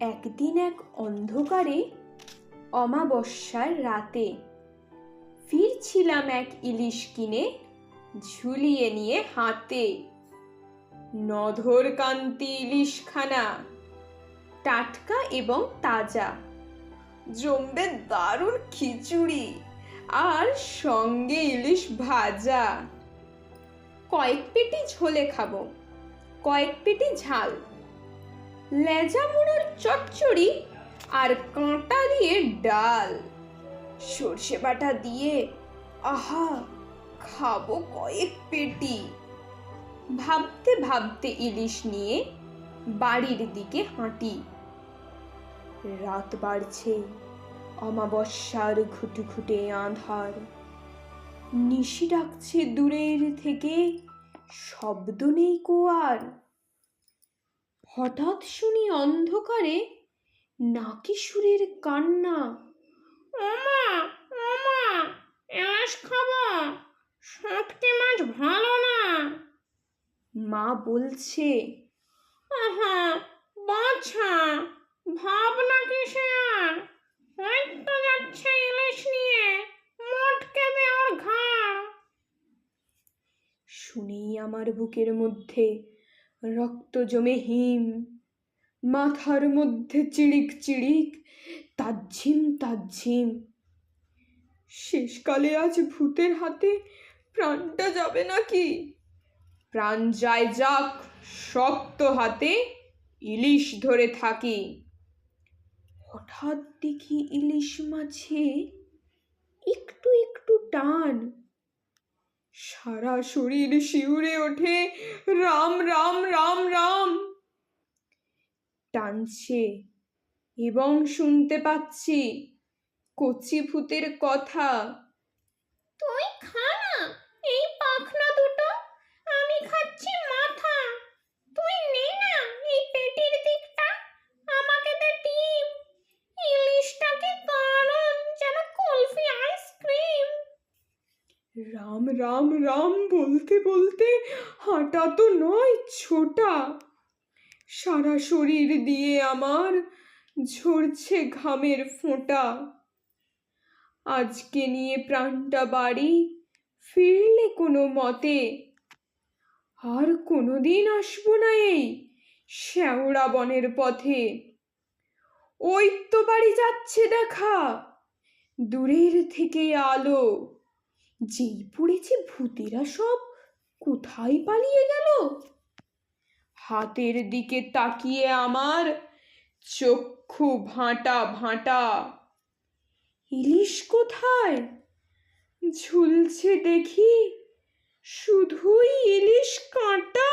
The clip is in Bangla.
একদিন এক অন্ধকারে অমাবস্যার রাতে ফিরছিলাম এক ইলিশ কিনে ঝুলিয়ে নিয়ে হাতে। নধর কান্তি ইলিশখানা, টাটকা এবং তাজা, জমবে দারুণ খিচুড়ি আর সঙ্গে ইলিশ ভাজা। কয়েক পেটি ঝোলে খাব, কয়েক পেটি ঝাল লেজা মুড়োর চচ্চড়ি আর কাঁটা দিয়ে ডাল। সর্ষে বাটা দিয়ে, আহা, খাব কয়েক পেটি। ভাবতে ভাবতে ইলিশ নিয়ে বাড়ির দিকে হাঁটি। রাত বাড়ছে, অমাবস্যার ঘুটঘুটে আঁধার। নিশি ডাকছে দূরের থেকে, শব্দ নেই কোয়ার হঠাৎ শুনি অন্ধকারে নাকি সুরের কান্না। ওমা ওমা ইলিশ খাব শুটকি মাছ ভালো না। মা বলছে আহা বাছা ভাবনা কিসে আর? ওই তো যাচ্ছে ইলিশ নিয়ে মটকে দে ওর ঘাড় শুনেই আমার বুকের মধ্যে রক্ত জমে হিম। মাথার মধ্যে চিড়িক চিড়িক, তাজ্ঝিম তাজ্ঝিম। শেষকালে আজ ভূতের হাতে প্রাণটা যাবে নাকি? প্রাণ যায় যাক, শক্ত হাতে ইলিশ ধরে থাকি। হঠাৎ দেখি ইলিশ মাছে একটু একটু টান সারা শরীর শিউরে ওঠে। রাম রাম রাম রাম। টানছে এবং শুনতে পাচ্ছি কচি ভূতের কথা। তুই খা রাম রাম রাম বলতে বলতে হাঁটা তো নয়, ছোটা। সারা শরীর দিয়ে আমার ঝরছে ঘামের ফোঁটা। আজকে নিয়ে প্রাণটা বাড়ি ফিরলে কোনো মতে আর কোনো দিন আসব না এই শ্যাওড়া বনের পথে। ওই তো বাড়ি যাচ্ছে দেখা, দূরের থেকে আলো। যেই পড়েছে ভূতেরা সব কোথায় পালিয়ে গেল? হাতের দিকে তাকিয়ে আমার চক্ষু ভাঁটা ভাঁটা। ইলিশ কোথায়? ঝুলছে দেখি, শুধুই ইলিশ কাঁটা।